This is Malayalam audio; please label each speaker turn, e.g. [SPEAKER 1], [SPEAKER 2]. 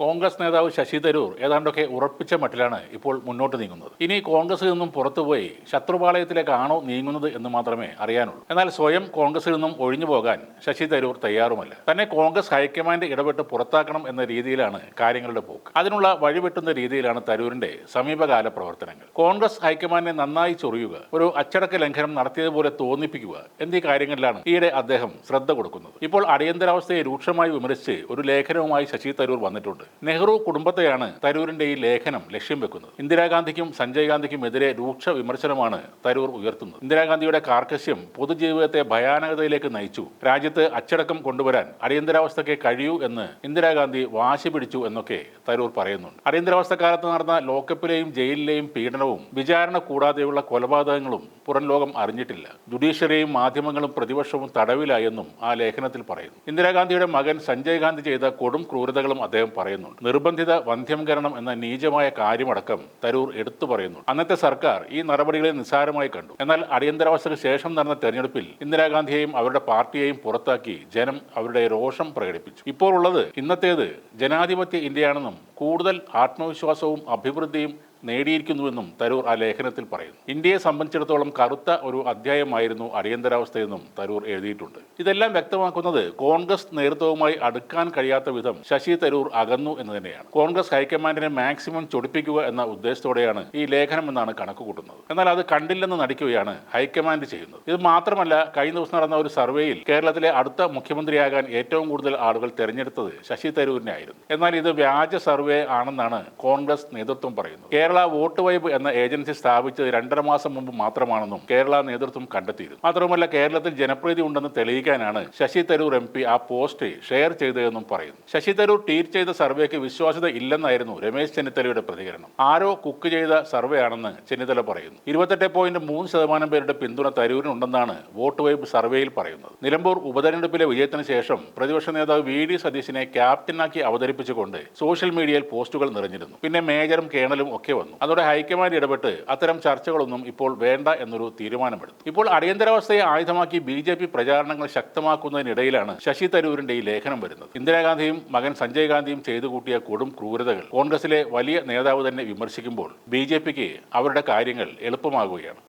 [SPEAKER 1] കോൺഗ്രസ് നേതാവ് ശശി തരൂർ ഏതാണ്ടൊക്കെ ഉറപ്പിച്ച മട്ടിലാണ് ഇപ്പോൾ മുന്നോട്ട് നീങ്ങുന്നത്. ഇനി കോൺഗ്രസിൽ നിന്നും പുറത്തുപോയി ശത്രുപാളയത്തിലേക്കാണോ നീങ്ങുന്നത് എന്ന് മാത്രമേ അറിയാനുള്ളൂ. എന്നാൽ സ്വയം കോൺഗ്രസിൽ നിന്നും ഒഴിഞ്ഞു പോകാൻ ശശി തരൂർ തയ്യാറുമല്ല. തന്നെ കോൺഗ്രസ് ഹൈക്കമാൻഡ് ഇടപെട്ട് പുറത്താക്കണം എന്ന രീതിയിലാണ് കാര്യങ്ങളുടെ പോക്ക്. അതിനുള്ള വഴിവെട്ടുന്ന രീതിയിലാണ് തരൂരിന്റെ സമീപകാല പ്രവർത്തനങ്ങൾ. കോൺഗ്രസ് ഹൈക്കമാൻഡിനെ നന്നായി ചൊറിയുക ഒരു അച്ചടക്ക ലംഘനം നടത്തിയതുപോലെ തോന്നിപ്പിക്കുക എന്നീ കാര്യങ്ങളിലാണ് ഈയിടെ അദ്ദേഹം ശ്രദ്ധ കൊടുക്കുന്നത്. ഇപ്പോൾ അടിയന്തരാവസ്ഥയെ രൂക്ഷമായി വിമർശിച്ച് ഒരു ലേഖനവുമായി ശശി തരൂർ വന്നിട്ടുണ്ട്. നെഹ്റു കുടുംബത്തെയാണ് തരൂരിന്റെ ഈ ലേഖനം ലക്ഷ്യം വെക്കുന്നത്. ഇന്ദിരാഗാന്ധിക്കും സഞ്ജയ് ഗാന്ധിക്കും എതിരെ രൂക്ഷ വിമർശനമാണ് തരൂർ ഉയർത്തുന്നത്. ഇന്ദിരാഗാന്ധിയുടെ കാർക്കശ്യം പൊതുജീവിതത്തെ ഭയാനകതയിലേക്ക് നയിച്ചു. രാജ്യത്ത് അച്ചടക്കം കൊണ്ടുവരാൻ അടിയന്തരാവസ്ഥയ്ക്ക് കഴിയൂ എന്ന് ഇന്ദിരാഗാന്ധി വാശി പിടിച്ചു എന്നൊക്കെ തരൂർ പറയുന്നുണ്ട്. അടിയന്തരാവസ്ഥ കാലത്ത് നടന്ന ലോക്കപ്പിലെയും ജയിലിലെയും പീഡനവും വിചാരണ കൂടാതെയുള്ള കൊലപാതകങ്ങളും പുറം ലോകം അറിഞ്ഞിട്ടില്ല. ജുഡീഷ്യറിയും മാധ്യമങ്ങളും പ്രതിപക്ഷവും തടവിലായെന്നും ആ ലേഖനത്തിൽ പറയുന്നു. ഇന്ദിരാഗാന്ധിയുടെ മകൻ സഞ്ജയ് ഗാന്ധി ചെയ്ത കൊടും ക്രൂരതകളും അദ്ദേഹം പറയുന്നുണ്ട്. നിർബന്ധിത വന്ധ്യംകരണം എന്ന നീചമായ കാര്യമടക്കം തരൂർ എടുത്തു പറയുന്നുണ്ട്. അന്നത്തെ സർക്കാർ ഈ നടപടികളെ നിസ്സാരമായി കണ്ടു. എന്നാൽ അടിയന്തരാവസ്ഥയ്ക്ക് ശേഷം നടന്ന തെരഞ്ഞെടുപ്പിൽ ഇന്ദിരാഗാന്ധിയെയും അവരുടെ പാർട്ടിയെയും പുറത്താക്കി ജനം അവരുടെ രോഷം പ്രകടിപ്പിച്ചു. ഇപ്പോൾ ഉള്ളത് ഇന്നത്തേത് ജനാധിപത്യ ഇന്ത്യയാണെന്നും കൂടുതൽ ആത്മവിശ്വാസവും അഭിവൃദ്ധിയും നേടിയിരിക്കുന്നുവെന്നും തരൂർ ആ ലേഖനത്തിൽ പറയുന്നു. ഇന്ത്യയെ സംബന്ധിച്ചിടത്തോളം കറുത്ത ഒരു അധ്യായമായിരുന്നു അടിയന്തരാവസ്ഥയെന്നും തരൂർ എഴുതിയിട്ടുണ്ട്. ഇതെല്ലാം വ്യക്തമാക്കുന്നത് കോൺഗ്രസ് നേതൃത്വവുമായി അടുക്കാൻ കഴിയാത്ത വിധം ശശി തരൂർ അകന്നു എന്ന് തന്നെയാണ്. കോൺഗ്രസ് ഹൈക്കമാൻഡിനെ മാക്സിമം ചൊടിപ്പിക്കുക എന്ന ഉദ്ദേശത്തോടെയാണ് ഈ ലേഖനം എന്നാണ് കണക്ക് കൂട്ടുന്നത് എന്നാൽ അത് കണ്ടില്ലെന്ന് നടിക്കുകയാണ് ഹൈക്കമാൻഡ് ചെയ്യുന്നത്. ഇത് മാത്രമല്ല കഴിഞ്ഞ ദിവസം നടന്ന ഒരു സർവേയിൽ കേരളത്തിലെ അടുത്ത മുഖ്യമന്ത്രിയാകാൻ ഏറ്റവും കൂടുതൽ ആളുകൾ തെരഞ്ഞെടുത്തത് ശശി തരൂരിനെ ആയിരുന്നു. എന്നാൽ ഇത് വ്യാജ സർവേ ആണെന്നാണ് കോൺഗ്രസ് നേതൃത്വം പറയുന്നത്. കേരള വോട്ട് വൈബ് എന്ന ഏജൻസി സ്ഥാപിച്ചത് രണ്ടര മാസം മുമ്പ് മാത്രമാണെന്നും കേരള നേതൃത്വം കണ്ടെത്തിയിരുന്നു. മാത്രമല്ല കേരളത്തിൽ ജനപ്രീതി ഉണ്ടെന്ന് തെളിയിക്കാനാണ് ശശി തരൂർ എം ആ പോസ്റ്റ് ഷെയർ ചെയ്തതെന്നും പറയുന്നു. ശശി തരൂർ ട്വീറ്റ് ചെയ്ത സർവേക്ക് വിശ്വാസ്യത ഇല്ലെന്നായിരുന്നു രമേശ് ചെന്നിത്തലയുടെ പ്രതികരണം. ആരോ കുക്ക് ചെയ്ത സർവേ ആണെന്ന് ചെന്നിത്തല പറയുന്നു. ഇരുപത്തെട്ട് പോയിന്റ് മൂന്ന് ശതമാനം പേരുടെ പിന്തുണ തരൂരിനുണ്ടെന്നാണ് വോട്ട് വൈബ് സർവേയിൽ പറയുന്നത്. നിലമ്പൂർ ഉപതെരഞ്ഞെടുപ്പിലെ വിജയത്തിന് ശേഷം പ്രതിപക്ഷ നേതാവ് വി ഡി സതീശിനെ ക്യാപ്റ്റനാക്കി അവതരിപ്പിച്ചുകൊണ്ട് സോഷ്യൽ മീഡിയയിൽ പോസ്റ്റുകൾ നിറഞ്ഞിരുന്നു. പിന്നെ മേജറും കേണലും ഒക്കെ വന്നു. അതോടെ ഹൈക്കമാൻഡ് ഇടപെട്ട് അത്തരം ചർച്ചകളൊന്നും ഇപ്പോൾ വേണ്ട എന്നൊരു തീരുമാനമെടുത്തു. ഇപ്പോൾ അടിയന്തരാവസ്ഥയെ ആയുധമാക്കി ബി ജെ പി പ്രചാരണങ്ങൾ ശക്തമാക്കുന്നതിനിടയിലാണ് ശശി തരൂരിന്റെ ഈ ലേഖനം വരുന്നത്. ഇന്ദിരാഗാന്ധിയും മകൻ സഞ്ജയ് ഗാന്ധിയും ചെയ്തു കൂട്ടിയ കൊടും ക്രൂരതകൾ കോൺഗ്രസിലെ വലിയ നേതാവ് തന്നെ വിമർശിക്കുമ്പോൾ ബി അവരുടെ കാര്യങ്ങൾ എളുപ്പമാകുകയാണ്.